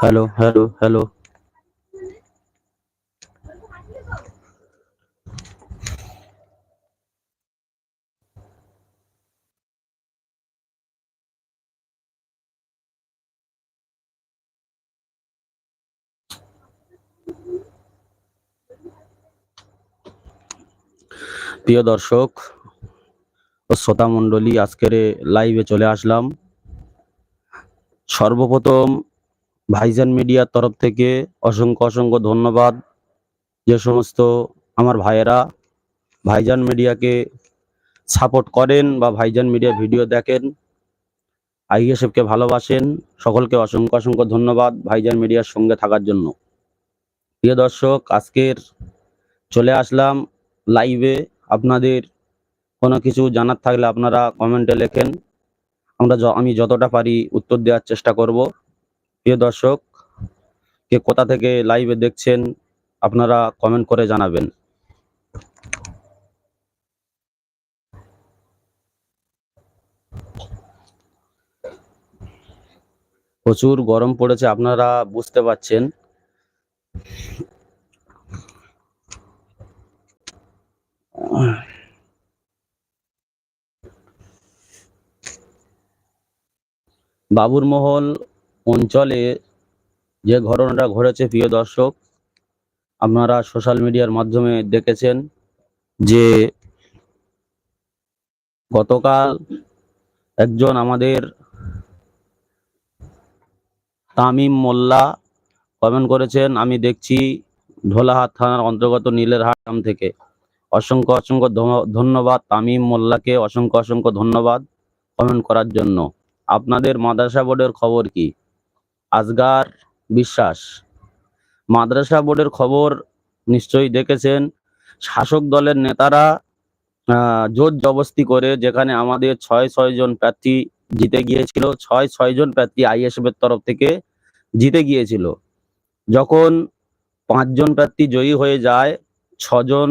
Hello hello hello প্রিয় দর্শক ও শ্রোতা মণ্ডলী আজকের লাইভে চলে আসলাম। সর্বপ্রথম ভাইজান মিডিয়ার তরফ থেকে অসংখ্য অসংখ্য ধন্যবাদ। যে সমস্ত আমার ভাইয়েরা ভাইজান মিডিয়াকে সাপোর্ট করেন বা ভাইজান মিডিয়া ভিডিও দেখেন আইএসএফকে ভালোবাসেন, সকলকে অসংখ্য অসংখ্য ধন্যবাদ ভাইজান মিডিয়ার সঙ্গে থাকার জন্য। প্রিয় দর্শক, আজকের চলে আসলাম লাইভে। আপনাদের কোনো কিছু জানার থাকলে আপনারা কমেন্টে লেখেন। আমরা আমি যতটা পারি উত্তর দেওয়ার চেষ্টা করব। প্রিয় দর্শক, কে কোথা থেকে লাইভে দেখছেন, আপনারা কমেন্ট করে জানাবেন। প্রচুর গরম পড়েছে, আপনারা বুঝতে পারছেন। বাবুরমহল অঞ্চলে যে ঘটনাটা ঘটেছে, প্রিয় দর্শক, আপনারা সোশ্যাল মিডিয়ার মাধ্যমে দেখেছেন যে গতকাল একজন আমাদের তামিম মোল্লা কমেন্ট করেছেন, আমি দেখছি ঢোলাহাট থানার অন্তর্গত নীলেরহাট গ্রাম থেকে। অসংখ্য অসংখ্য ধন্যবাদ তামিম মোল্লাকে, অসংখ্য অসংখ্য ধন্যবাদ কমেন্ট করার জন্য। আপনাদের মাদ্রাসা বোর্ডের খবর কি? আজগার বিশ্বাস। মাদ্রাসা বোর্ডের খবর নিশ্চয়ই দেখেছেন। শাসক দলের নেতারা জোর জবস্তি করে যেখানে আমাদের ছয় ছয় জন প্রার্থী জিতে গিয়েছিল, ছয় ছয় জন প্রার্থী আইএসএফ এর তরফ থেকে জিতে গিয়েছিল। যখন পাঁচজন প্রার্থী জয়ী হয়ে যায়, ছজন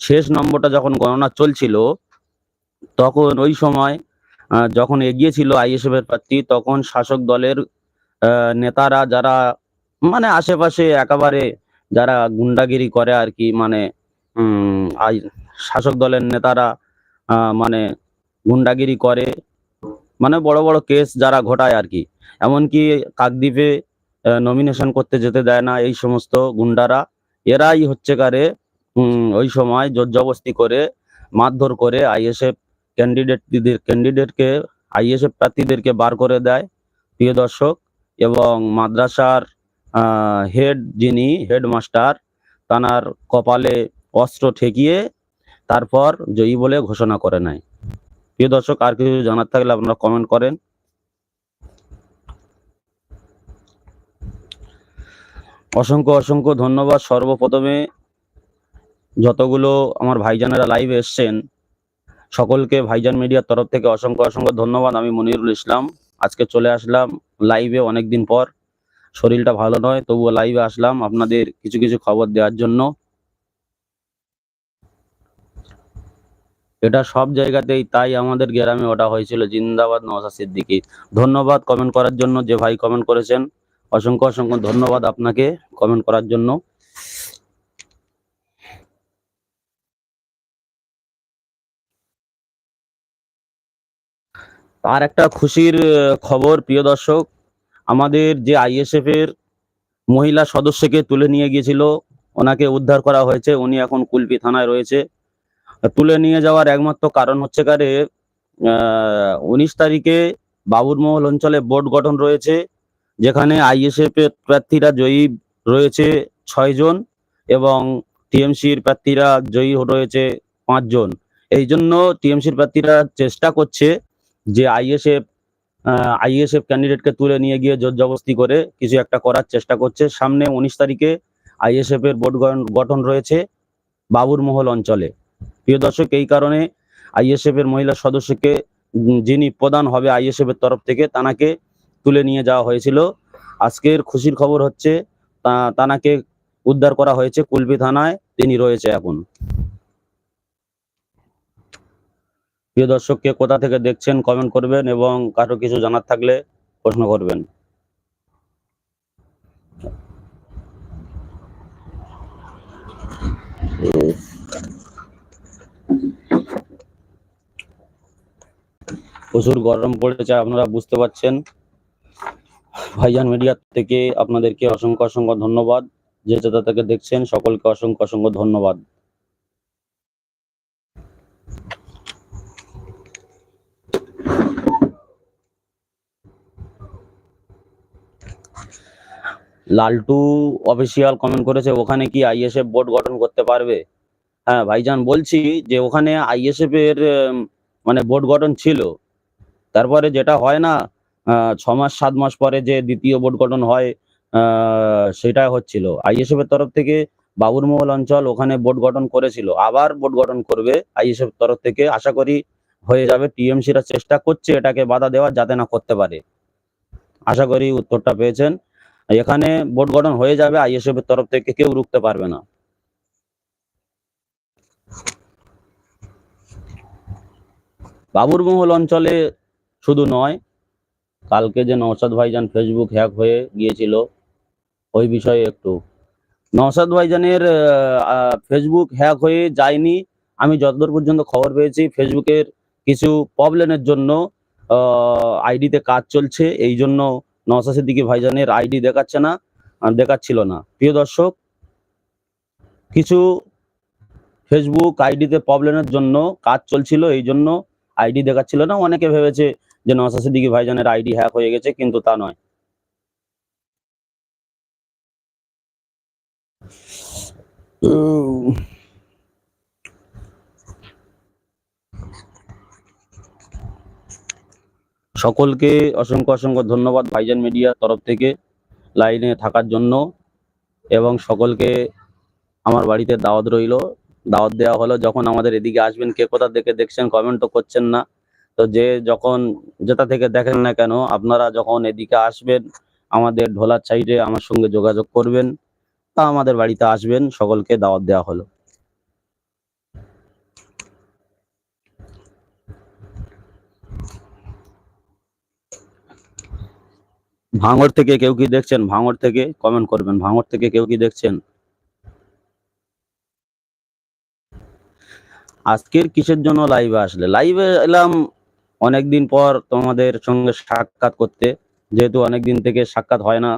শেষ নম্বরটা যখন গণনা চলছিল, তখন ওই সময় যখন এগিয়ে ছিল আইএসএফ এর প্রার্থী, তখন শাসক দলের নেতারা যারা মানে আশেপাশে একেবারে যারা গুন্ডাগিরি করে আর কি মানে শাসক দলের নেতারা মানে গুন্ডাগিরি করে মানে বড় বড় কেস যারা ঘটায় আর কি। এমনকি কাকদ্বীপে নমিনেশন করতে যেতে দেয় না এই সমস্ত গুন্ডারা। এরাই হচ্ছে কারে ওই সময় জোর জবস্তি করে, মারধর করে আইএসএফ ক্যান্ডিডেটদের ক্যান্ডিডেটকে আইএসএফ প্রার্থীদেরকে বার করে দেয়। প্রিয় দর্শক এবং মাদ্রাসার হেড যিনি হেডমাস্টার তানার কপালে অস্ত্র ঠেকিয়ে তারপর জয়ী বলে ঘোষণা করে নেয় প্রিয় দর্শক, আর কিছু জানার থাকলে আপনারা কমেন্ট করেন। অসংখ্য অসংখ্য ধন্যবাদ। সর্বপ্রথমে যতগুলো আমার ভাইজানেরা লাইভে এসছেন, সকলকে ভাইজান মিডিয়ার তরফ থেকে অসংখ্য অসংখ্য ধন্যবাদ। আমি মনিরুল ইসলাম, আজকে চলে আসলাম লাইভে অনেকদিন পর। শরীরটা ভালো নয়, তবুও লাইভে আসলাম আপনাদের কিছু কিছু খবর দেওয়ার জন্য। এটা সব জায়গাতেই তাই আমাদের গ্রামে ওটা হয়েছিল, জিন্দাবাদ নওয়াজা সিদ্দিকি। ধন্যবাদ কমেন্ট করার জন্য, যে ভাই কমেন্ট করেছেন। অসংখ্য অসংখ্য ধন্যবাদ আপনাকে কমেন্ট করার জন্য। আর একটা খুশির খবর, প্রিয় দর্শক, আমাদের যে আইএসএফ এর মহিলা সদস্যকে তুলে নিয়ে গিয়েছিল, ওনাকে উদ্ধার করা হয়েছে, উনি এখন কুলপি থানায় রয়েছে। তুলে নিয়ে যাওয়ার একমাত্র কারণ হচ্ছে কারে উনিশ তারিখে বাবুরমহল অঞ্চলে বোর্ড গঠন রয়েছে, যেখানে আইএসএফ এর প্রার্থীরা জয়ী রয়েছে ছয় জন এবং টিএমসির প্রার্থীরা জয়ী রয়েছে পাঁচজন এই জন্য টিএমসির প্রার্থীরা চেষ্টা করছে যে আইএসএফ আইএসএফ ক্যান্ডিডেটকে তুলে নিয়ে গিয়ে জোর জবস্তি করে কিছু একটা করার চেষ্টা করছে। সামনে উনিশ তারিখে আইএসএফ এর বোর্ড গঠন- রয়েছে বাবুরমহল অঞ্চলে। প্রিয় দর্শক, এই কারণে আইএসএফ এর মহিলা সদস্যকে যিনি প্রধান হবে আইএসএফ এর তরফ থেকে, তানাকে তুলে নিয়ে যাওয়া হয়েছিল। আজকের খুশির খবর হচ্ছে তানাকে উদ্ধার করা হয়েছে কুলপি থানায়, তিনি রয়েছে এখন। প্রিয় দর্শক কে কোথা থেকে দেখছেন কমেন্ট করবেন এবং কারও কিছু জানার থাকলে প্রশ্ন করবেন। প্রচুর গরম পড়েছে, আপনারা বুঝতে পারছেন। ভাইজান মিডিয়া থেকে আপনাদেরকে অসংখ্য অসংখ্য ধন্যবাদ। যে যেটা থেকে দেখছেন, সকলকে অসংখ্য অসংখ্য ধন্যবাদ। লালটু অফিসিয়াল কমেন্ট করেছে, ওখানে কি আইএসএফ বোর্ড গঠন করতে পারবে? হ্যাঁ ভাইজান বলছি যে ওখানে আইএসএফ এর মানে বোর্ড গঠন ছিল। তারপরে যেটা হয় না ছ মাস, সাত মাস পরে যে দ্বিতীয় বোর্ড গঠন হয় সেটা হচ্ছিল। আইএসএফ এর তরফ থেকে বাবুরমহল অঞ্চল ওখানে বোর্ড গঠন করেছিল। আবার বোর্ড গঠন করবে আইএসএফ তরফ থেকে। আশা করি হয়ে যাবে। টিএমসিরা চেষ্টা করছে এটাকে বাধা দেওয়ার, যাতে না করতে পারে। আশা করি উত্তরটা পেয়েছেন। এখানে ভোট গঠন হয়ে যাবে আইএসএফ এর তরফ থেকে, কেউ রুখতে পারবে না। বাবুরমহল অঞ্চলে শুধু নয়, কালকে যে নওশাদ ভাইজান ফেসবুক হ্যাক হয়ে গিয়েছিল, ওই বিষয়ে একটু। নওশাদ ভাইজানের ফেসবুক হ্যাক হয়ে যায়নি, আমি যতদূর পর্যন্ত খবর পেয়েছি, ফেসবুকের কিছু প্রবলেমের জন্য আইডিতে কাজ চলছে, এই জন্য নওশাদ সিদ্দিকী ভাইজানের আইডি দেখাচ্ছে না আহ, দেখাচ্ছিল না। প্রিয় দর্শক কিছু ফেসবুক আইডিতে প্রবলেমের জন্য কাজ চলছিল এই জন্য আইডি দেখাচ্ছিল না। অনেকে ভেবেছে যে নওশাদ সিদ্দিকী ভাইজানের আইডি হ্যাক হয়ে গেছে কিন্তু তা নয়। উম, সকলকে অসংখ্য অসংখ্য ধন্যবাদ ভাইজান মিডিয়ার তরফ থেকে লাইনে থাকার জন্য এবং সকলকে আমার বাড়িতে দাওয়াত রইল। দাওয়াত দেওয়া হলো যখন আমাদের এদিকে আসবেন, কে কোথা থেকে দেখছেন কমেন্টও করছেন না। তো যে যখন যেটা থেকে দেখেন না কেন, আপনারা যখন এদিকে আসবেন, আমাদের ঢোলার সাইডে আমার সঙ্গে যোগাযোগ করবেন। তা আমাদের বাড়িতে আসবেন, সকলকে দাওয়াত দেওয়া হলো। ভাঙড় থেকে কেউ কি দেখছেন? ভাঙর থেকে কমেন্ট করবেন। ভাঙর থেকে কেউ কি দেখছেন? আজকের কিসের জন্য লাইভে আসলে? লাইভে এলাম অনেকদিন পর তোমাদের সঙ্গে সাক্ষাৎ করতে। যেহেতু অনেকদিন থেকে সাক্ষাৎ হয় না,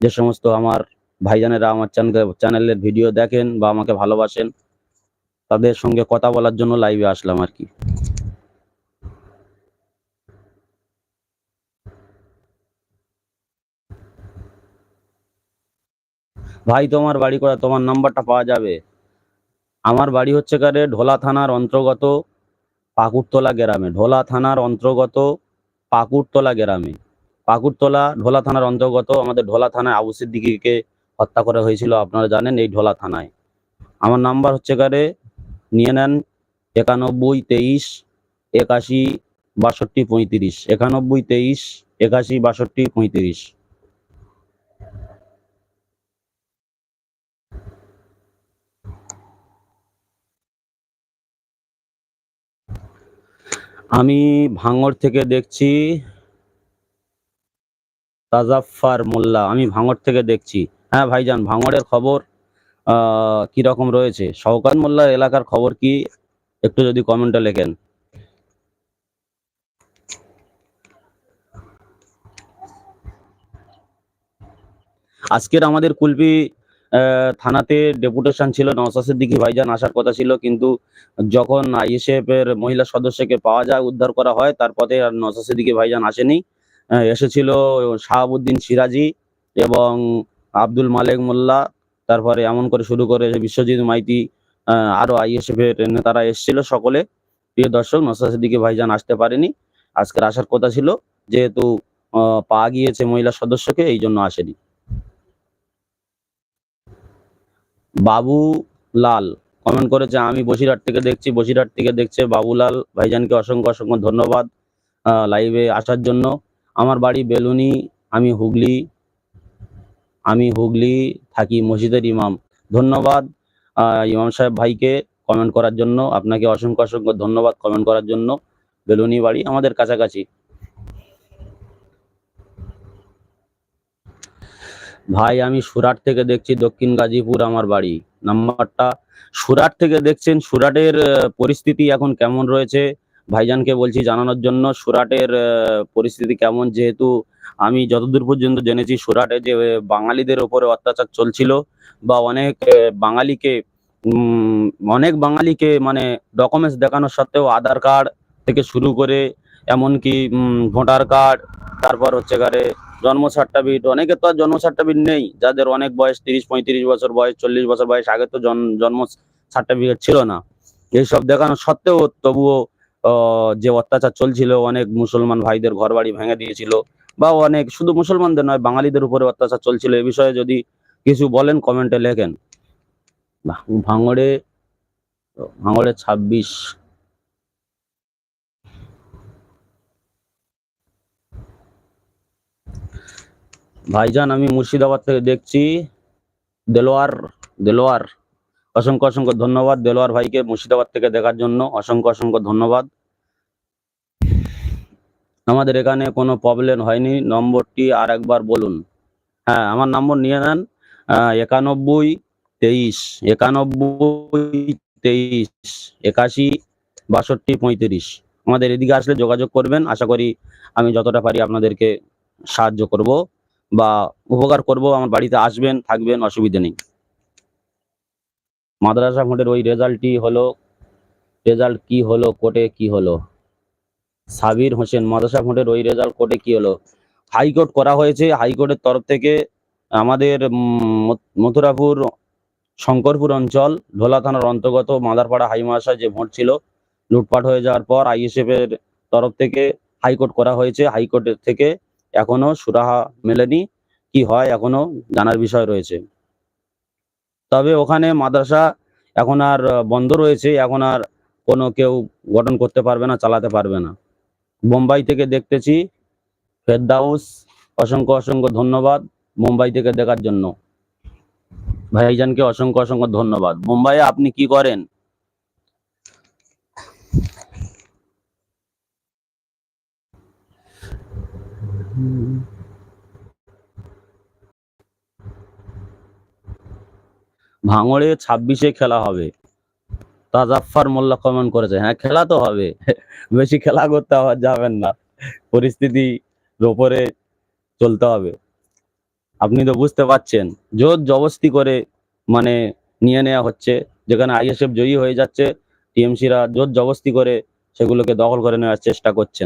যে সমস্ত আমার ভাইজানেরা আমার চ্যানেল চ্যানেলের ভিডিও দেখেন বা আমাকে ভালোবাসেন, তাদের সঙ্গে কথা বলার জন্য লাইভে আসলাম আর কি। ভাই, তোমার বাড়ি করা, তোমার নাম্বারটা পাওয়া যাবে। আমার বাড়ি হচ্ছে কারে, ঢোলা থানার অন্তর্গত পাকুড়তলা গ্রামে। ঢোলা থানার অন্তর্গত পাকুড়তলা গ্রামে। পাকুড়তলা, ঢোলা থানার অন্তর্গত আমাদের ঢোলা থানায় আবু সিদ্দিকীকে হত্যা করা হয়েছিল, আপনারা জানেন এই ঢোলা থানায়। আমার নাম্বার হচ্ছে কারে, নিয়ে নেন একানব্বই তেইশ একাশি বাষট্টি পঁয়ত্রিশ। একানব্বই তেইশ একাশি বাষট্টি পঁয়ত্রিশ। আমি ভাঙড় থেকে দেখছি তাজাফার মোল্লা, আমি ভাঙড় থেকে দেখছি। হ্যাঁ ভাইজান ভাঙড়ের খবর কি রকম রয়েছে? শওকাত মোল্লার এলাকার খবর কি? একটু যদি কমেন্টে লেখেন। আজকের আমাদের কুলপি থানাতে ডেপুটেশন ছিল, নওশাদ সিদ্দিকী ভাইজান আসার কথা ছিল, কিন্তু যখন আইএসএফ এর মহিলা সদস্যকে পাওয়া যায়, উদ্ধার করা হয় তারপরে আর নওশাদ সিদ্দিকী ভাইজান আসেনি। এসেছিল শাহাবুদ্দিন সিরাজি এবং আব্দুল মালেক মোল্লা। তারপরে এমন করে শুরু করে বিশ্বজিৎ মাইতি আরও আইএসএফ এর নেতারা এসেছিল সকলে। প্রিয় দর্শক, নওশাদ সিদ্দিকী ভাইজান আসতে পারেনি। আজকের আসার কথা ছিল, যেহেতু পাওয়া গিয়েছে মহিলা সদস্যকে, এই জন্য আসেনি। বাবু লাল। কমেন্ট করেছে, আমি বসিরহাট থেকে দেখছি, বসিরহাট থেকে দেখছে বাবুলাল ভাইজানকে অসংখ্য অসংখ্য ধন্যবাদ লাইভে আসার জন্য। আমার বাড়ি বেলুনি, আমি হুগলি আমি হুগলি থাকি, মসজিদের ইমাম। ধন্যবাদ ইমাম সাহেব ভাইকে কমেন্ট করার জন্য। আপনাকে অসংখ্য অসংখ্য ধন্যবাদ কমেন্ট করার জন্য। বেলুনি বাড়ি আমাদের কাছাকাছি। ভাই, আমি সুরাট থেকে দেখছি দক্ষিণ গাজীপুর আমার বাড়ি। নাম্বারটা, সুরাট থেকে দেখছেন, সুরাটের পরিস্থিতি এখন কেমন রয়েছে? ভাইজানকে বলছি জানানোর জন্য, সুরাটের পরিস্থিতি কেমন? যেহেতু আমি যতদূর পর্যন্ত জেনেছি, সুরাটে যে বাঙালিদের ওপরে অত্যাচার চলছিল বা অনেক বাঙালিকে অনেক বাঙালিকে মানে ডকুমেন্টস দেখানোর সত্ত্বেও আধার কার্ড থেকে শুরু করে, এমনকি ভোটার কার্ড, তারপর হচ্ছে গারে জন্ম সার্টিফিকেট অনেকের তো আর জন্ম সার্টিফিকেট নেই। যাদের অনেক বয়স, তিরিশ, পঁয়ত্রিশ বছর বয়স, চল্লিশ বছর বয়স, আগে তো জন- জন্ম সার্টিফিকেট ছিল না। এইসব দেখানো সত্ত্বেও তবুও যে অত্যাচার চলছিল, অনেক মুসলমান ভাইদের ঘর বাড়ি ভেঙে দিয়েছিল, বা অনেক, শুধু মুসলমানদের নয়, বাঙালিদের উপরে অত্যাচার চলছিল। এ বিষয়ে যদি কিছু বলেন, কমেন্টে লেখেন। ভাঙড়ে ভাঙড়ে ছাব্বিশ ভাইজান, আমি মুর্শিদাবাদ থেকে দেখছি। দেলোয়ার দেলোয়ার, অসংখ্য অসংখ্য ধন্যবাদ। দেলোয়ার ভাইকে মুর্শিদাবাদ থেকে দেখার জন্য অসংখ্য অসংখ্য ধন্যবাদ। আমাদের এখানে কোনো প্রবলেম হয়নি। নম্বরটি আর একবার বলুন। হ্যাঁ আমার নম্বর নিয়ে নেন। একানব্বই, তেইশ একানব্বই, তেইশ, একাশি, বাষট্টি, পঁয়ত্রিশ। আমাদের এদিকে আসলে যোগাযোগ করবেন। আশা করি আমি যতটা পারি আপনাদেরকে সাহায্য করব। বা উপকার করব, আমার বাড়িতে আসবেন, থাকবেন, অসুবিধা নেই। মাদ্রাসা ভোটের ওই রেজাল্টটি হলো রেজাল্ট কি হলো, কোর্টে কি হলো? সাবির হোসেন, মাদ্রাসা ভোটের ওই রেজাল্ট কোর্টে কি হলো? হাইকোর্ট করা হয়েছে, হাইকোর্টের তরফ থেকে আমাদের মথুরাপুর, শঙ্করপুর অঞ্চল, ঢোলা থানার অন্তর্গত মাদারপাড়া হাইমাশায় যে ভোট ছিল, লুটপাট হয়ে যাওয়ার পর আইএসএফ এর তরফ থেকে হাইকোর্ট করা হয়েছে, হাইকোর্টের থেকে এখনও সুরাহা মেলেনি, কি হয় এখনও জানার বিষয় রয়েছে। তবে ওখানে মাদ্রাসা এখন আর বন্ধ রয়েছে, এখন আর কোনো কেউ গঠন করতে পারবে না, চালাতে পারবে না। বোম্বাই থেকে দেখতেছি, ফেরদাউস, অসংখ্য অসংখ্য ধন্যবাদ মুম্বাই থেকে দেখার জন্য। ভাইজানকে অসংখ্য অসংখ্য ধন্যবাদ। মুম্বাইয়ে আপনি কি করেন? ভাঙড়ে ছাব্বিশে খেলা হবে। তাজাফার মোল্লা কমেন্ট করেছে হ্যাঁ খেলা তো হবে। বেশি খেলা করতে যাবেন না। পরিস্থিতির ওপরে চলতে হবে। আপনি তো বুঝতে পারছেন, জোর জবস্তি করে মানে নিয়ে নেওয়া হচ্ছে, যেখানে আইএসএফ জয়ী হয়ে যাচ্ছে টিএমসিরা জোর জবস্তি করে সেগুলোকে দখল করে নেওয়ার চেষ্টা করছে।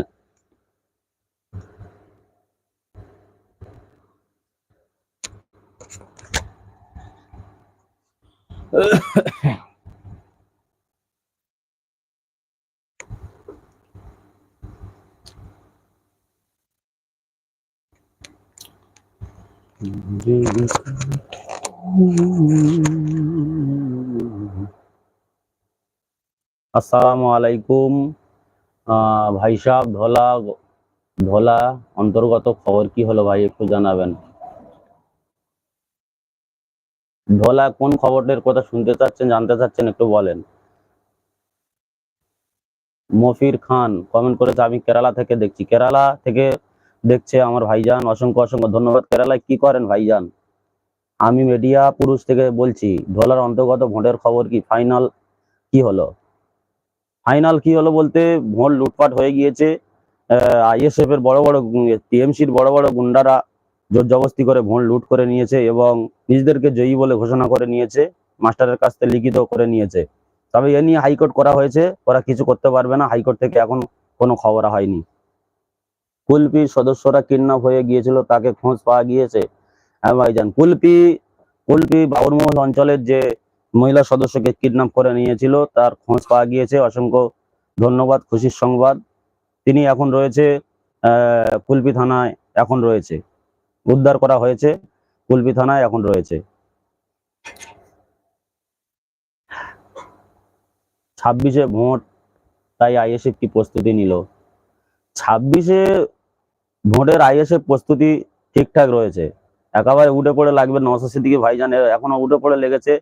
আসসালামু আলাইকুম আহ, ভাই সাহেব ধলা ধলা অন্তর্গত খবর কি হলো ভাই একটু জানাবেন। ধলা কোন খবরের কথা শুনতে চাচ্ছেন, জানতে চাচ্ছেন একটু বলেন। মফির খান কমেন্ট করেছে, আমি কেরালা থেকে দেখছি। কেরালা থেকে দেখছে আমার ভাইজান। অসংখ্য অসংখ্য ধন্যবাদ। কেরালায় কি করেন ভাইজান? আমি মিডিয়া পুরুষ থেকে বলছি, ঢোলার অন্তর্গত ভোটের খবর কি? ফাইনাল কি হলো? ফাইনাল কি হলো বলতে, ভোট লুটপাট হয়ে গিয়েছে। আইএসএফ এর বড় বড় টিএমসির বড় বড় গুন্ডারা জোর জবস্তি করে ভোট লুট করে নিয়েছে এবং নিজেদেরকে জয়ী বলে ঘোষণা করে নিয়েছে, মাস্টারের কাছ থেকে লিখিত করে নিয়েছে। তবে এ নিয়ে হাইকোর্ট করা হয়েছে, ওরা কিছু করতে পারবে না, হাইকোর্ট থেকে এখন কোনো খবর হয়নি। কুলপির সদস্যরা কিডন্যাপ হয়ে গিয়েছিল, তাকে খোঁজ পাওয়া গিয়েছে। হ্যাঁ ভাইজান, কুলপি কুলপি বাবুরমহল অঞ্চলের যে মহিলা সদস্যকে কিডন্যাপ করে নিয়েছিল, তার খোঁজ পাওয়া গিয়েছে। অসংখ্য ধন্যবাদ, খুশির সংবাদ। তিনি এখন রয়েছে কুলপি থানায় এখন রয়েছে। উদ্ধার করা হয়েছে। কুলপি থানায় এখন রয়েছে। ছাব্বিশে ভোট, তাই আইএসএফ কি প্রস্তুতি নিল? ছাব্বিশে ভোটের আইএসএফ প্রস্তুতি ঠিকঠাক রয়েছে। একেবারে উঠে পড়ে লাগবে নওশাদ সিদ্দিকী ভাইজান এখনও উঠে পড়ে লেগেছে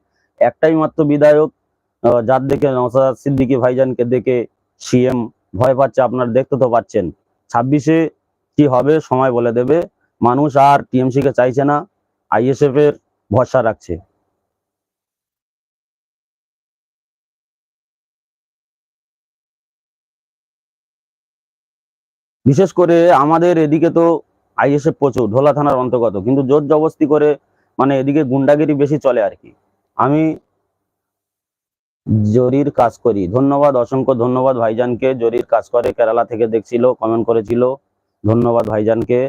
একটাই মাত্র বিধায়ক যার দেখে নওশাদ সিদ্দিকী ভাইজানকে দেখে সিএম ভয় পাচ্ছে। আপনার দেখতে তো পাচ্ছেন। ছাব্বিশে কি হবে সময় বলে দেবে। মানুষ আর টিএমসি কে চাইছে না আইএসএফ এর ভরসা রাখছে। বিশেষ করে আমাদের এদিকে তো আইএসএফ প্রচুর, ঢোলা থানার অন্তর্গত, কিন্তু জোর জবস্তি করে মানে এদিকে গুন্ডাগিরি বেশি চলে আর কি। আমি জরির কাজ করি। ধন্যবাদ, অসংখ্য ধন্যবাদ ভাইজানকে। জরির কাজ করে কেরালা থেকে দেখছিল কমেন্ট করেছিল। ধন্যবাদ ভাইজানকে।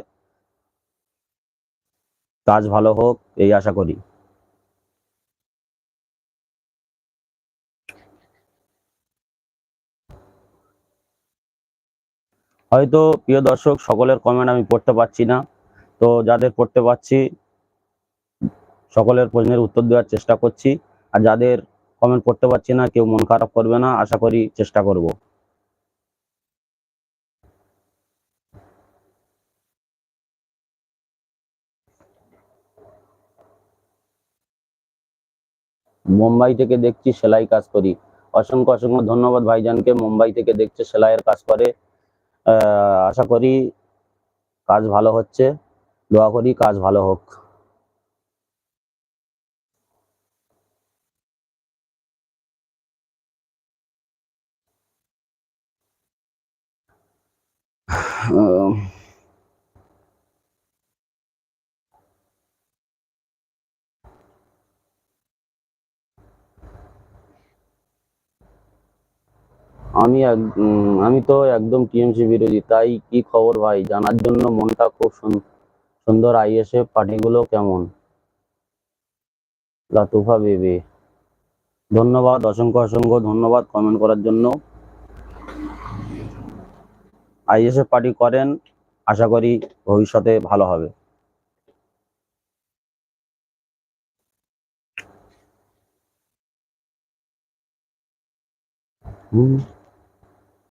কাজ ভালো হোক, এই আশা করি। হয়তো প্রিয় দর্শক, সকলের কমেন্ট আমি পড়তে পারছি না। তো যাদের পড়তে পারছি, সকলের প্রশ্নের উত্তর দেওয়ার চেষ্টা করছি। আর যাদের কমেন্ট পড়তে পারছি না, কেউ মন খারাপ করবে না, আশা করি চেষ্টা করব। মুম্বাই থেকে দেখছি সেলাই কাজ করি। অসংখ্য অসংখ্য ধন্যবাদ ভাইজানকে। মুম্বাই থেকে দেখছে সেলাইয়ের কাজ করে। আশা করি কাজ ভালো হচ্ছে। দোয়া করি কাজ ভালো হোক। আহ, আমি আমি তো একদম টিএমসি বিরোধী, তাই কি খবর ভাই? জানার জন্য মনটা খুব সুন- সুন্দর। আইএসএফ পার্টিগুলো কেমন? লাতুফা বেবি। ধন্যবাদ, অসংখ্য অসংখ্য ধন্যবাদ কমেন্ট করার জন্য। আইএসএফ পার্টি করেন, আশা করি ভবিষ্যতে ভালো হবে। হুম।